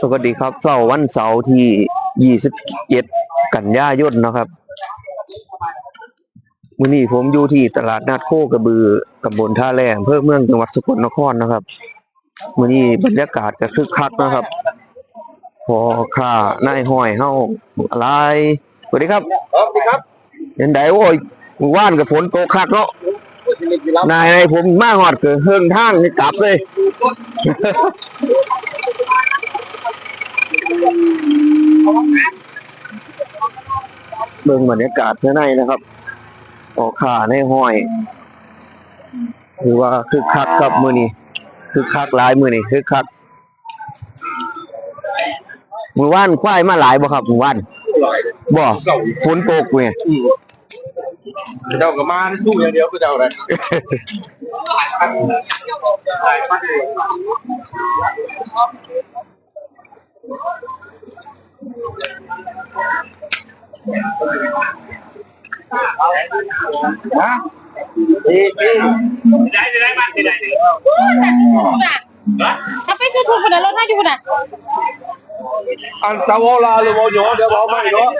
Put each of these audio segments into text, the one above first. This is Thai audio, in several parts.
สวัสดีครับเสาร์วันเสาร์ที่ 27 กันยายนนะครับมื้อนี้ผมอยู่ที่ตลาดนัดโคกระบือตำบลท่าแรงอำเภอเมืองจังหวัดสกลนครนะครับมื้อนี้บรรยากาศก็คึกคักนะครับ พอค่านายห้อยเฮาอะไรสวัสดีครับครับสวัสดีครับเห็นไดโอ้ยมื้อว่านกับฝนตกคักเนาะนายนายผมมาฮอดก็เฮิงทางนี่กลับเลย เบิ่งบรรยากาศภายในนะครับออกขาในห้อยถือว่าคึกคักครับมือนี้คึกคักหลายมือนี้คึกคักมือว่านควายมาหลายบ่ครับมือว่านบ่ฝนตกเนี่ยเจ้าก็มาทุ่งอย่างเดียวก็เจ้าเลย ฮะดีดีถ้าไปซื้อถูกคนละรถให้อยู่น่ะอันตะวลาหรือวอโยเดี๋ยวบอกไม่เนาะ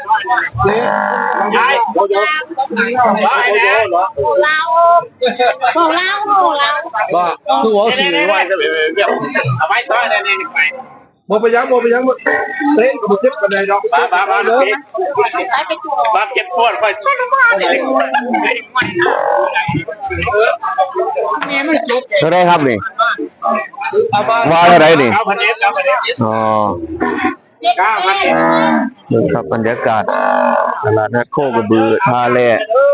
นี่ยายวอโยวอโยเหรอโหเราโหเราโหเราว่าคือหัวสีไว้ก็แบบเรียบเอาไว้ต่อยในนี้ไปบ่ไปยังบไปยังเตะบ่เจ็บปานเลยดอกบ้าบ้าบ้าเด้อไปไปถูกบ้าเจ็บปวดไปมันจุกเท่าไรครับนี่มาว่าเท่าไรนี่อ๋อ เก้าพันเอ็ดเบิ่งครับบรรยากาศตลาดนัดโคกระบือท่าแร่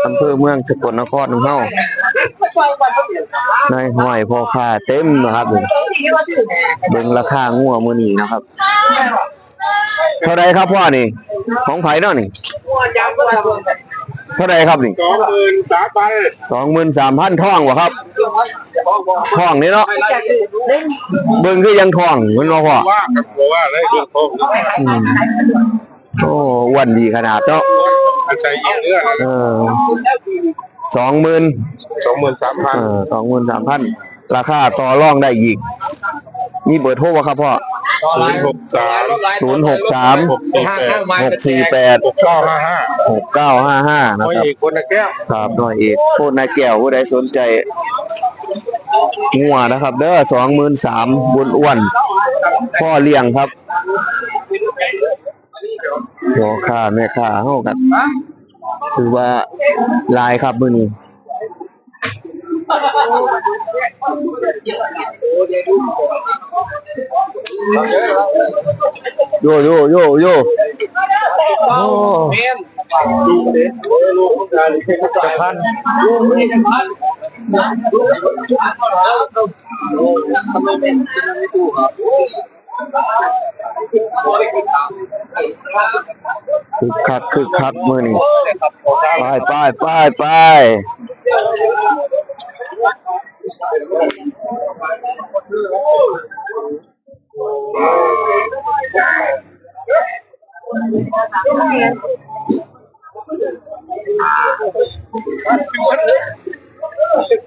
อำเภอเมืองสกลนครของเฮานายห้อยพ่อค้าเต็มนะครับนี่เบิ่งราคางัวมื้อนี้นะครับ เท่าไรครับพ่อนี่ ของไผเนาะนี่ เท่าไรครับนี่สองหมื่นสามพัน23,000ท่องบ่ครับท่องนี่เนาะเบิ่งคือยังท่องแมันบ่พ่อว่ากับบอกว่าเลยคือผมอืมโอ้อ้วนดีขนาดเนาะอาศัยเยอะเนื้อเออสองหมื่นสองหมื่นสามพันเออสองหมื่นสามพัน ราคาต่อรองได้อีก มีเบอร์โทรบ่ครับพ่อ ศูนย์หกสามศูนย์หกสาม หกสี่แปดหกสี่แปดหกเก้าห้าห้าหกเก้าห้าห้านะไม่ครับอีกคนนะแก้ว ครับหน่อยเอกโคตรนายแก้วผู้ใดสนใจงัวนะครับ เด้อสองหมื่นสามบุญอ้วน พ่อเลี้ยงครับหัวค่าแม่ค่าเฮากันถือว่าหลายครับมื้อนี้ โยโยโยโยโอ้เมนดูด็กโอ้ยลูกคนการจะพันลูกนี่จะพันลูกทำไมเป็นไม่ดูครับคึกคักคึกคักมือนี่ไปไปไปไป เล็ก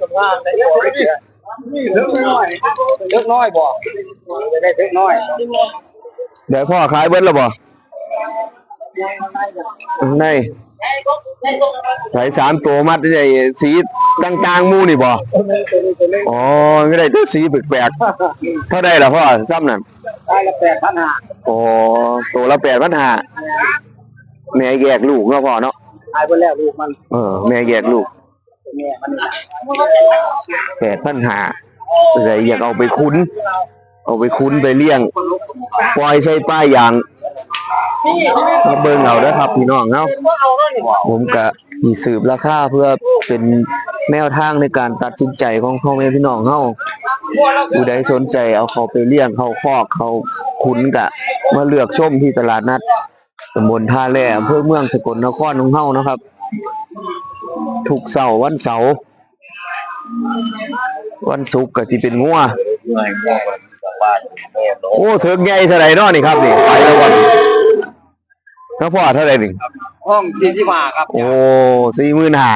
น้อยเล็กน้อยบ่ได้เล็กน้อย เดี๋ยวพ่อขายเบิ้ลแล้วบ่ ในใส่สามตัวมัดได้สีต่างๆหมูนี่บ่อ๋อไม่ได้ตัวสีแปลกๆเท่าได้ล่ะพ่อซ้ำนั่นได้ละแปดพันห้าอ๋อตัวละแปดพันห้าแม่แยกลูกเนาะพ่อเนาะตายไปแล้วลูกมัน เออแม่แยกลูกแปดพันหาเลยอยากเอาไปคุ้น เอาไปคุ้นไปเลี้ยงปล่อยใช้ป้ายยางมาเบิ่งเอาเด้อครับพี่น้องเนาะผมก็มีสืบราคาเพื่อเป็นแนวทางในการตัดสินใจของพ่อแม่พี่น้องเฮาผู้ใดสนใจเอาเขาไปเลี้ยงเขาคอกเขาคุ้นกะ มาเลือกชมที่ตลาดนัดตำบลท่าแร่อำเภอเมืองสกลนครของเฮานะครับทุกเสาร์วันเสาร์วันศุกร์ก็สิเป็นงัว โอ้เถิกใหญ่เท่าไหร่เนาะนี่ครับนี่ไปแล้ววันถ้าพ่อเท่าไหร่นี่ห้องสี่สิบห้าครับโอ้สี่หมื่นห้า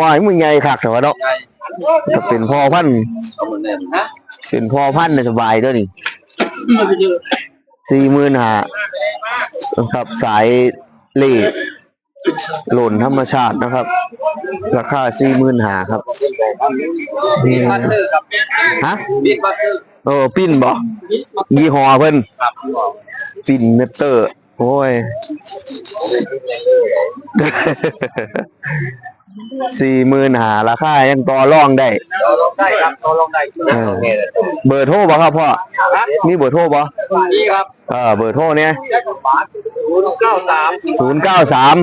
ว้ายมึงใหญ่คักแต่ว่าเนาะก็เป็นพ่อพันธุ์เอาเหมือนเดิมฮะเป็นพ่อพันธุ์น่ะสบายเด้อนี่สี่หมื่นหานะครับสายเล่หล่นธรรมชาตินะครับ ราคาสี่หมื่นหาครับนี่ฮะโอ้ ปิ้นบ่ยี่ห้อเพิ่นปิ้นเมเตอร์ โอ้ยสี่หมื่นหาราคายังต่อรองได้เราลองได้ครับเราลองได้เออเบอร์โทรบ่ครับพ่อมีเบอร์โทรบ่นี่ครับเออเบอร์โทรเนี่ยศูนย์เก้าสามศูนย์เก้าสาม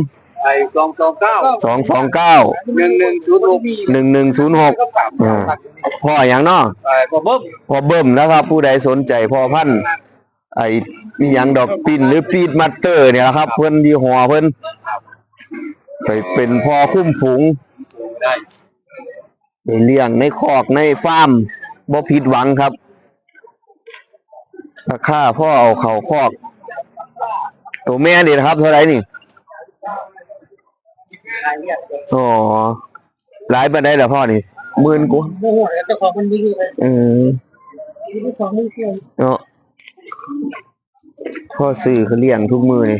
ไอ้สองสองเก้าสองสองเก้าหนึ่งหนึ่งศูนย์หกหนึ่งหนึ่งศูนย์หกพ่ออย่างเนาะไอ้พ่อเบิ้มพ่อเบิ่มนะครับ ผู้ใดสนใจพ่อพันธุ์ไอ้มีหยังดอกปินหรือปีดมัตเตอร์เนี่ยนะครับ เพิ่นยี่ห้อเพิ่นไปเป็นพ่อคุ้มฝูงได้ไปเลี้ยงในคอกในฟาร์มบ่ผิดหวังครับราคาพ่อเอาเขาคอก ตัวแม่นี่นะครับ เท่าไหร่นี่ อ๋อหลายบันไดแล้วพ่อนี่หมื่นกูโอ้โหเจ้าของมันดีเลยเออที่สองนี่เพียงเนาะพ่อซื้อเขาเลี้ยงทุกมือนี่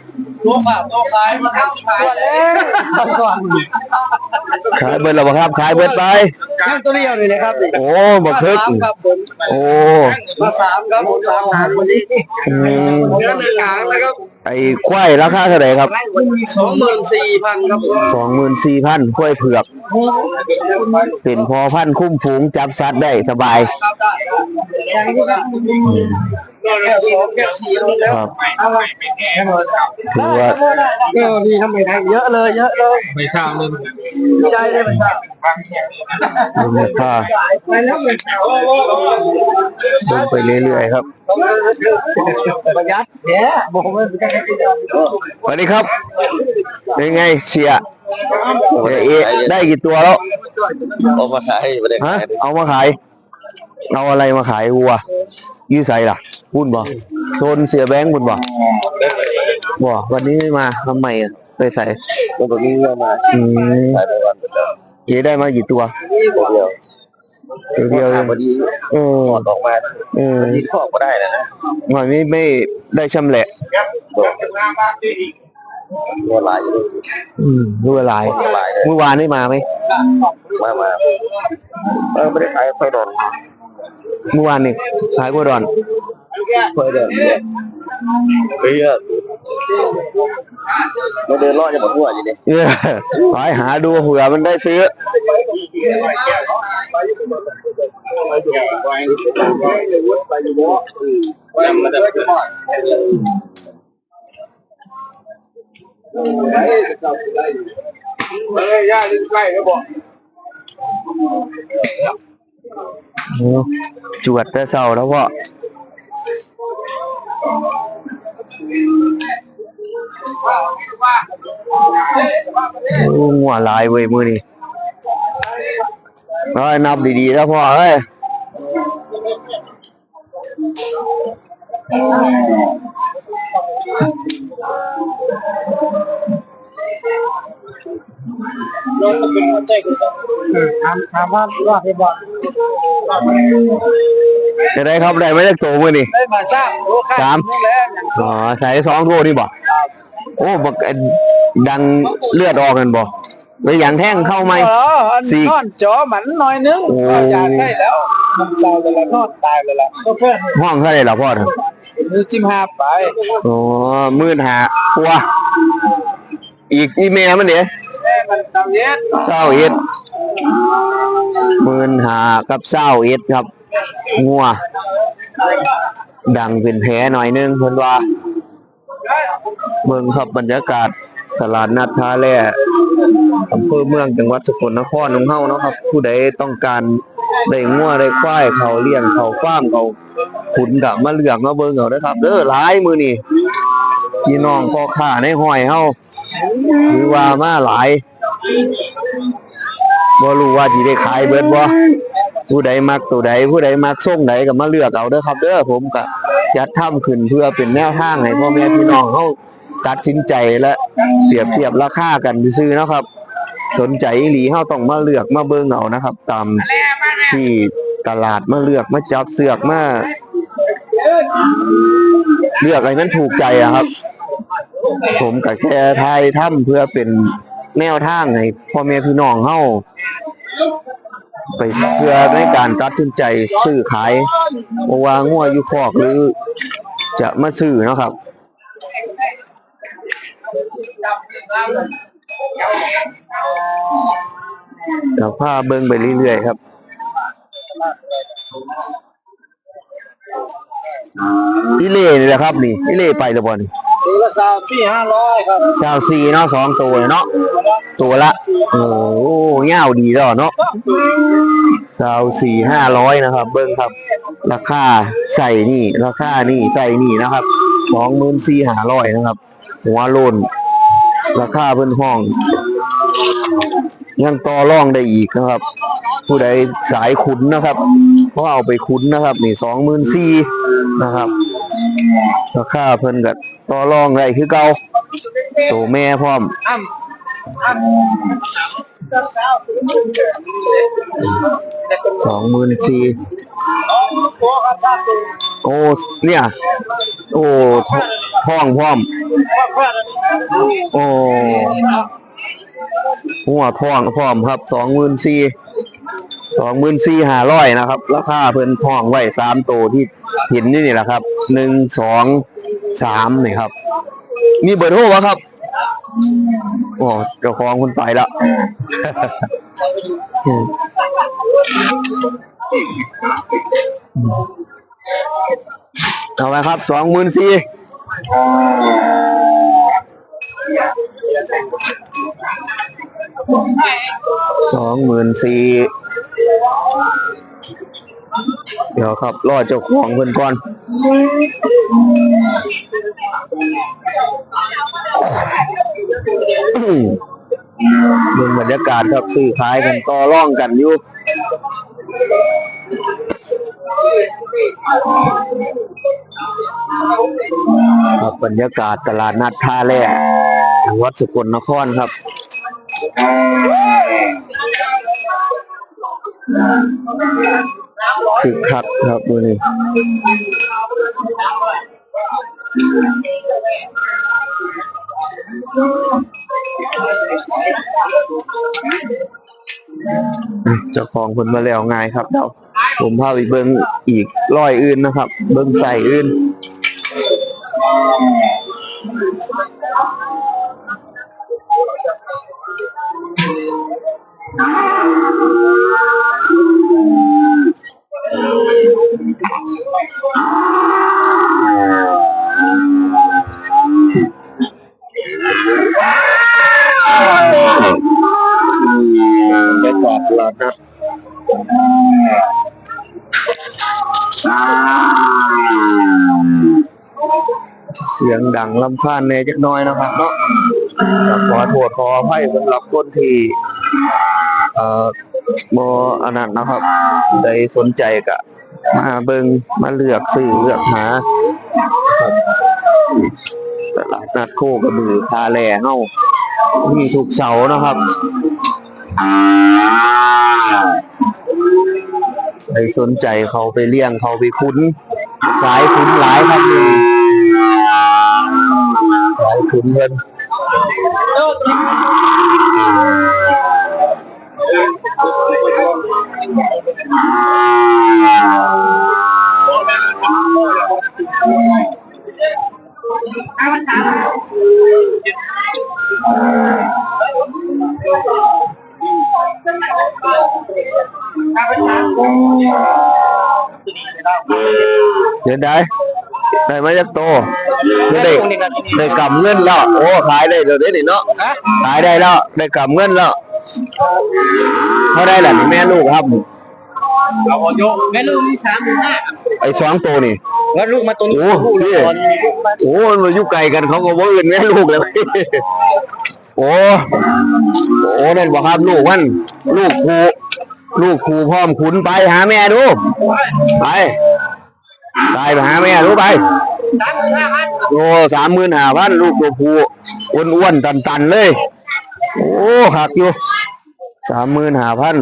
ตัวขาดตัวขายมาทั้งสิบขายเลยก่อนขายเบิดแล้วบ่ครับขายเบิดไปนั่งตัวเดียวเลยนะครับโอ้บักคึกครับผมโอ้มาสามครับผมสามหางวันนี้อืมเดือนหนึ่งหางแล้วครับไอ้ควายราคาเท่าไหร่ครับสองหมื่นสี่พันครับผมสองหมื่นสี่พันควายเผือก เป็นพอพันคุ้มฝูงจับสัตว์ได้สบายแก้วสองแก้วสีแล้วครับถือว่าแก้วนี่ทำไมได้เยอะเลยเยอะเลยไม่ข้าวเลยไม่ได้เลยมันมูลค่าไปแล้วมันลงไปเรื่อยๆครับประยัดเนี่ยบอกว่าไม่ได้กินยาสวัสดีครับเป็นไงเชีย เอ๊ะเอ๊ะได้กี่ตัวแล้ว เอามาขายประเด็นฮะ เอามาขาย เอาอะไรมาขายวัวยื้อใส่ล่ะพูดบ่โซนเสียแบงค์พูดบ่บ่วันนี้ไม่มาทำไมอะไปใส่ตัวแบบนี้เอามาอืมขายไปวันเดียวเจ๊ได้มากี่ตัวเดียวตัวเดียวเองพอดีเออถอดออกมาเออที่ข้อก็ได้นะนะหน่อยไม่ไม่ได้ชำแหละ ตัวลายอยู่อืมรู้อะไรลายเลยเมื่อวานได้มาไหมมามาเออไม่ได้ขายไฟดอนเมื่อวานนี่ขายกัวดอนไฟเดินเฮ้ยเราเดินรอดจะหมดหัวอยู่นี่เออไปหาดูเผื่อมันได้ซื้อ เฮ้ยย่าใกล้แล้วบอกโอ้จวดแต่เศร้าแล้วพ่อโอ้หัวลายเว้ยมือนี่เอ้ยนับดีๆแล้วพ่อเอ้ยถามถามว่าว่าไปบอกจะได้ครับได้ไหมจากโตมือนี่ได้มาสร้างโอ้ค่าสามแล้วอ๋อใส่สองโทนี่บ่โอ้บักอันดังเลือดออกกันบ่ไปอย่างแท่งเข้าไหมอ๋ออันสี่นอนจอหมันหน่อยนึงโอ้อยากใช่แล้วมันเศร้าเลยละนอนตายเลยละก็เพื่อนห้องเท่าไหร่ล่ะพ่อท่านมือจิ้มห้าไปอ๋อมื่นหาตัวอีกอีเมลมันเนี่ยแม่มันทำ เศร้าเอ็ดมื่นหากับเศร้าเอ็ดครับ งัว ดังเป็นแผลหน่อยนึงเพิ่นว่าเมืองครับบรรยากาศตลาดนัดท่าแร่อำเภอเมืองจังหวัดสกลนครของเฮาเนาะครับ ผู้ใดต้องการได้งัวได้ควายเขาเลี้ยงเขาฟาร์มเขาขุนกับมาเลือกมาเบิ่งเอาเด้อครับเด้อหลายมือนี้พี่น้องพ่อค้าในห้อยเฮาถือว่ามาหลาย บ่รู้ว่าสิได้ขายเบิดบ่ผู้ใดมักตัวใดผู้ใดมักส่งใดก็มาเลือกเอาเด้อครับ เด้อผมก็จัดทำขึ้นเพื่อเป็นแนวทางให้พ่อแม่พี่น้องเฮาตัดสินใจและเปรียบเทียบราคากันซื่อนะครับ สนใจหลีเฮาต้องมาเลือกมาเบิ่งเอานะครับ ตามที่ตลาดมาเลือกมาจับเสือกมาเลือกให้มันถูกใจอะครับ ผมก็แค่ทายทำเพื่อเป็น แนวทางให้พ่อแม่พี่น้องเฮาไปเพื่อในการตัดสินใจซื้อขายบ่ว่างัวอยู่คอกหรือ จะมาซื้อเนาะครับเดี๋ยวพาเบิ่งไปเรื่อยๆครับอีเล่นี่แหละครับ นี่อีเล่ไปแล้วบ่นี่ ตีละสามสี่ห้าร้อยครับซาวซีเนาะสองตัวเนาะตัวละ โอ้โหยาวดีแล้วเนาะซาวสี่ห้าร้อยนะครับ เบิ้งครับ ราคาใส่นี่ ราคานี่ใส่นี่นะครับสองหมื่นสี่ห้าร้อยนะครับ หัวโลนราคาเพิ่นห้อง ยังต่อรองได้อีกนะครับ ผู้ใดสายขุนนะครับเพราะเอาไปขุนนะครับ นี่สองหมื่นสี่นะครับ ราคาเพิ่นก็ ต่อรองได้คือเก่าตัวแม่พร้อมสองหมื่นสี่โอ้เนี่ย โอ้ท้องพร้อม โอ้หัวท้องพร้อมครับสองหมื่นสี่สองหมื่นสี่ห้าร้อยนะครับ ราคาเพิ่นท้องไว้สามตัวที่เห็นนี่นี่แหละครับหนึ่งสอง สามนี่ครับ มีเบอร์โทรวะครับ โอ้เจ้าของคนไปล้วเอาไปครับสองหมื่นสี่สองหมื่นสี่เดี๋ยวครับรอเจ้าของเพิ่นก่อน เบิ่งบรรยากาศครับซื้อขายกันต่อร่องกันอยู่ครับบรรยากาศตลาดนัดท่าแร่จังหวัดสกลนครครับคึกคักครับมือนี้ เจ้าของคนมาแล้วไงายครับเดี๋ยวผมพาไปเบิ้งอีกร้อยอื่นนะครับ เบิ้งใส่อื่นบ ดังลำคาญเนจักน้อยนะครับเนาะขอโทษขออภัยสำหรับคนที่เอ่อบอันนั้นนะครับได้สนใจกะมาเบิงมาเลือกซื้อเลือกหาครับตลาดนัดโคกระบือคาแหล่เฮามีทุกเสาร์นะครับใครสนใจเขาไปเลี้ยงเขาไปคุ้น หลายคุ้นหลายครับ นี่หลายคุ้นเงินเดี๋ยว ได้ได้กได้กำเงินแล้ว โอ้ขายได้เดี๋ยวนี้เนาะขายได้แล้วได้กำเงินแล้วเท่าได้ล่ะนี่แม่ลูกครับเราโยแม่ลูกมีสามหมื่นห้าไอ้สองตัวนี่แล้วลูกมาตัวนี้โอ้ยโอ้มันมายู่ไกลกันเขาก็บ่าอื่นแม่ลูกเลยโอ้โอ้นั่นบ่ครับลูกมันลูกครูลูกครูพร้อมขุนไปหาแม่ดูไป ไปไปหาแม่ดูไปสามหมื่นห้าพันโอ้สามหมื่นห้าพันลูกตัวผู้อ้วนๆตันๆเลย โอ้หักอยู่สามหมื่นห้าพัน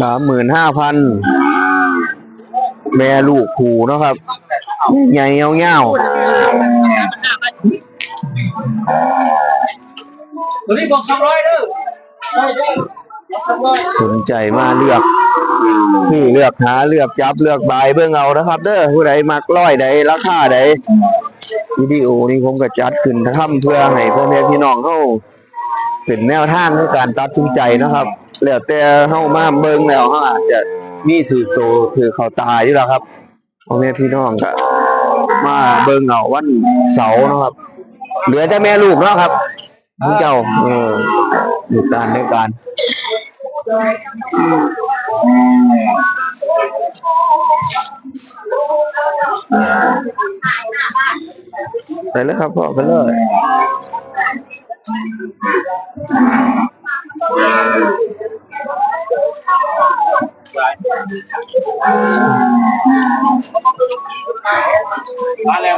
สามหมื่นห้าพันแม่ลูกผูเนาะครับใหญ่เงาตัวนี้บอกสองร้อยเด้อได้เด้อสองร้อยๆสนใจมาเลือก ซื้อเลือกหาเลือกจับเลือกบายเบิ่งเอานะครับ เด้อผู้ใดมักร้อยใดราคาใดวิดีโอนี้ผมก็จัดขึ้นทำเพื่อให้พ่อแม่พี่น้องเขาเป็นแนวทางในการตัดสินใจนะครับแล้วแต่เฮามาเบิ่งแล้วเฮาอาจจะมีถือโตถือเขาตายอยู่แล้วครับพ่อแม่พี่น้องก็มาเบิ่งเอาวันเสาร์นะครับ เหลือแต่แม่ลูกเนาะครับพี่เจ้าเออดูการในการ ไปเลยครับพ่อไปเลยมาแล้ว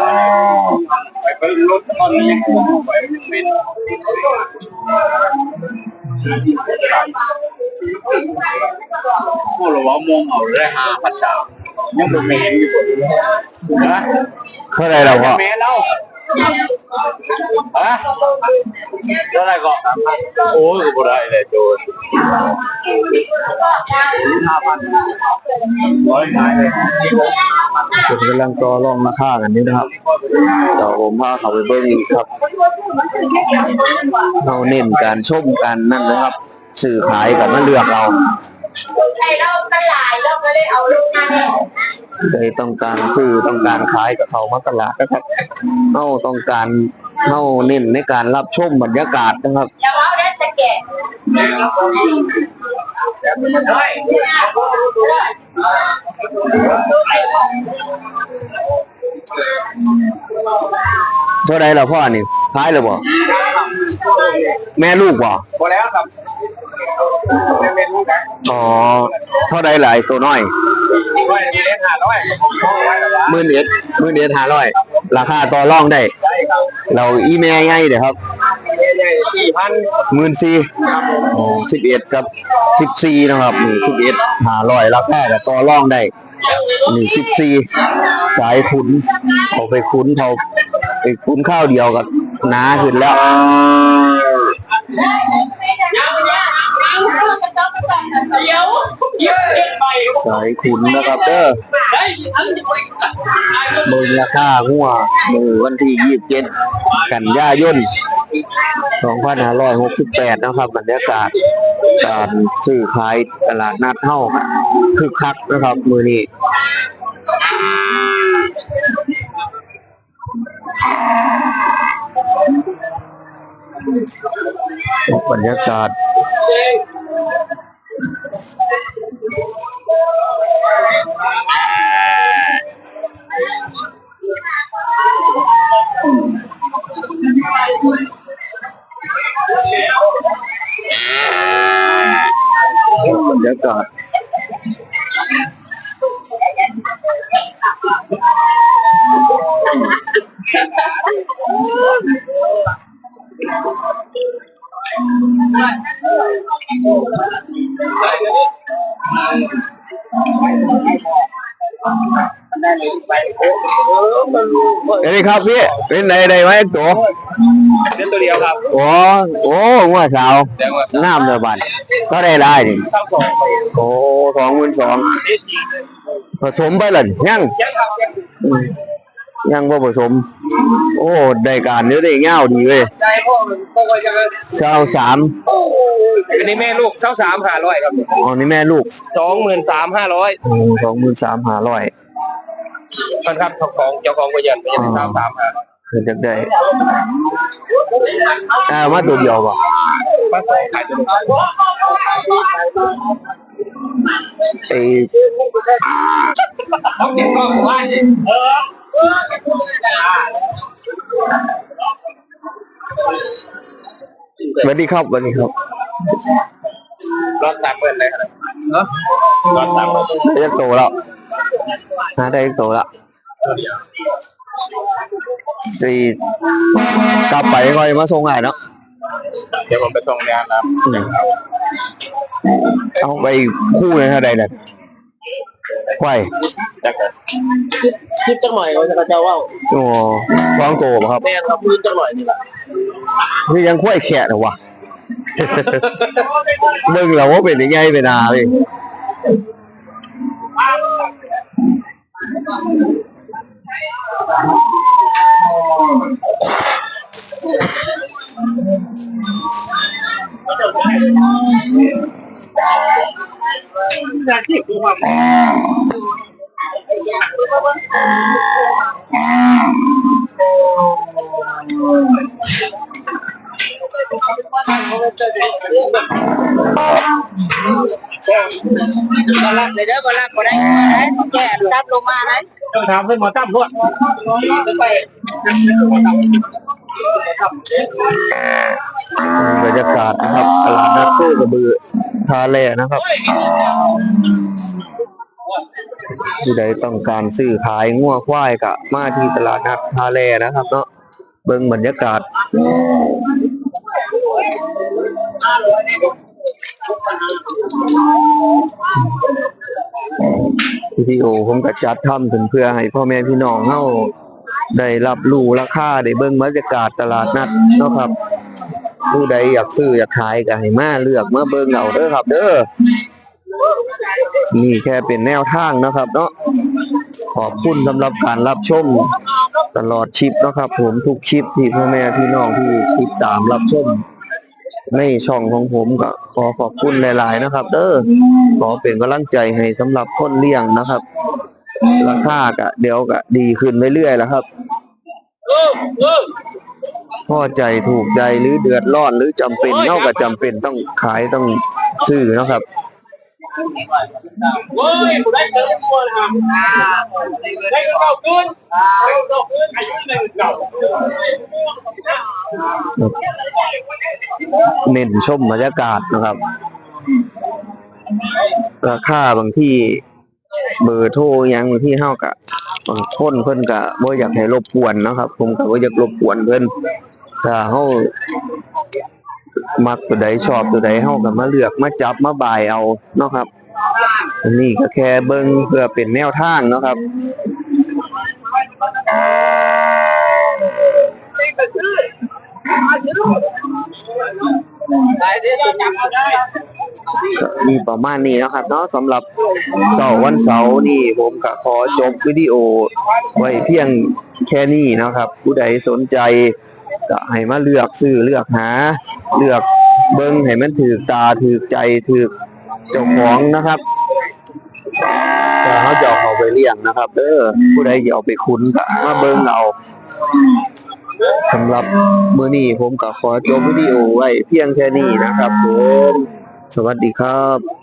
ไปไปรถตอนนี้ยังไปเป็นพวกเราว่ามองเอาได้ห้าพันสามยังเป็นแมนอยู่นะเท่าไรเราพ่อแมนแล้วาไหรก็โอ้ยบ่ได้เลยโจรห้าพันร้อยขายเลยผมกำลังต่อรองราคากันนี้นะครับเดี๋ยวผมพาเขาไปเบิ้งอีกครับเราเน้นการชมกันนั่นนะครับ สื่อขายกับมาเลือกเอาใช่แล้วมันหลายแล้วก็เลยเอาลูกมาเนี่ยใดต้องการซื้อต้องการขายกับเขามาตลาดนะครับเราต้องการ เราเน้นในการรับชมบรรยากาศนะครับอย่าว่าได้สแกนเท่าไรเราพ่อนี่ขายเลยบ่แม่ลูกบ่พอแล้วครับเป็นลูกนะอ๋อ เท่าไรหลายตัวน้อยร้อยเมตรห้าร้อยก็พอไว้แล้วละมื่นเอ็ดมื่นเอ็ดห้าร้อยราคาต่อรองได้ได้ครับ เราอีเมลง่ายเดี๋ยวครับหญ่สี่พันหมื่นสี่สิบเอ็ดกับสิบสี่นะครับนี่สิบเอ็ดหาร้อยราคาแต่ต่อรองได้นี่สิบสี่สายขุนเอาไปขุนเขาไปขุนข้าวเดียวกับหนาขึ้นแล้วยังยังยังกระต๊อกกระต๊อกเดี๋ยว สายขุนนะครับเด้อได้ทั้งจะบริจาคเบิ่งราหัวมือวันที่ยี่สิบเจ็ดกันยายนสองพันห้าร้อยหกสิบแปดนะครับบรรยากาศการซื้อขายตลาดนัดเท่าคึกคักนะครับ มือนี้บรรยากาศ เอ้ยครับพี่เป็นไหนได้ไหมตัวเล่นตัวเดียวครับโอ้โอ้หัวสาวแดงว่าน้ำเดือบันก็ได้ได้นี่ตั้งสองโอ้สองหมื่นสองผสมไปเลยยัง ยังครับยังยังบ่ผสม โอ้ได้การเนื้อได้เง่าวดีเว้ยใจพ่อพ่อก็จะเช้าสามอันนี้แม่ลูกเช้าสามห้าร้อยครับอ๋อนี่แม่ลูกสองหมื่นสามห้าร้อยโอ้สองหมื่นสามห้าร้อยมันครับเจ้าของเจ้าของก็ยันไม่ใช่เช้าสามห้าร้อยเพิ่นจักได้อ่ามาตัวเดียวบ่มาสองขายตัวไอ้ เขาเก็บกล้องว่าเออสวัสดีครับสวัสดีครับรถสามหมื่นเลยครับเนาะรถสามหมื่นได้จักโตแล้วหาได้จักโตแล้วจีกลับไปก็มาส่งง่ายเนาะเดี๋ยวผมไปส่งงานนะเอาไปคู่เลยเท่าใดน่ะควายจักร คิดจังหน่อยเขาจะเจ้าว่าโอ้สองโตบ่ครับแม่ครับพื้นจังหน่อยนี่แหละนี่ยังควายแขะเหรอวะ เบิ่งแล้วว่าเป็นยังไงเป็นอาเว้ย บอลักเลยเด้อบลักบ่ได้บ่ได้แก่ตับลงมาได้ต้องถามเพื่อนหมอตั้มด้วยไปบรรยากาศนะครับตลาดนัดโคกระบือทาแลนะครับ ผู้ใดต้องการซื้อขายงัวควายกะมาที่ตลาดนัดทาแลนะครับ เนาะเบิ่งบรรยากาศวิดีโอผมก็จัดทำขึ้นเพื่อให้พ่อแม่พี่น้องเฮาได้รับรู้ราคาได้เบิ่งบรรยากาศตลาดนัดเนาะครับ ผู้ใดอยากซื้ออยากขายก็ให้มาเลือกมาเบิ่งเอาเด้อครับ เด้อ นี่แค่เป็นแนวทางนะครับ เนาะขอบคุณสำหรับการรับชม ตลอดคลิปนะครับ ผมทุกคลิปที่พ่อแม่พี่น้องที่ติดตามรับชม ในช่องของผมก็ขอขอบคุณหลาย ๆ นะครับ เด้อขอเป็นกำลังใจให้สำหรับคนเลี้ยงนะครับ ราคาก็เดี๋ยวก็ดีขึ้นเรื่อยๆแล้วครับพ่อใจถูกใจหรือเดือดร้อนหรือจำเป็นเท่ากับจำเป็นต้องขายต้องซื้อนะครับ เฮ้ยได้เจอตัวนะครับได้เก่าขึ้นได้เก่าขึ้นอายุหนึ่งเก่าเน้นชมบรรยากาศนะครับ ราคาบางที่เบอร์โทรหยังบางที่เฮากะบางคนเพิ่นกะบ่อยากให้รบกวนนะครับ ผมก็บ่อยากรบกวนเพิ่นถ้าเฮา มักตัวใดชอบตัวใดเฮาก็มาเลือกมาจับมาบายเอาเนาะครับอันนี้ก็แค่เบิ่งเพื่อเป็นแนวทางเนาะครับมีประมาณนี้นะครับเนาะสำหรับเสาร์วันเสาร์นี่ผมก็ขอจบวิดีโอ ไว้เพียงแค่นี้นะครับ ผู้ใดสนใจ ก็ให้มาเลือกซื้อเลือกหา เลือกเบิ้งให้มันถือตาถือใจถือเจ้าของนะครับแต่เขาจะเอาไปเลี้ยงนะครับเด้อผู้ใดอยากเอาไปคุ้นก็มาเบิ้งเอาสำหรับมื้อนี้ผมก็ขอจบวิดีโอไว้เพียงแค่นี้นะครับผม สวัสดีครับ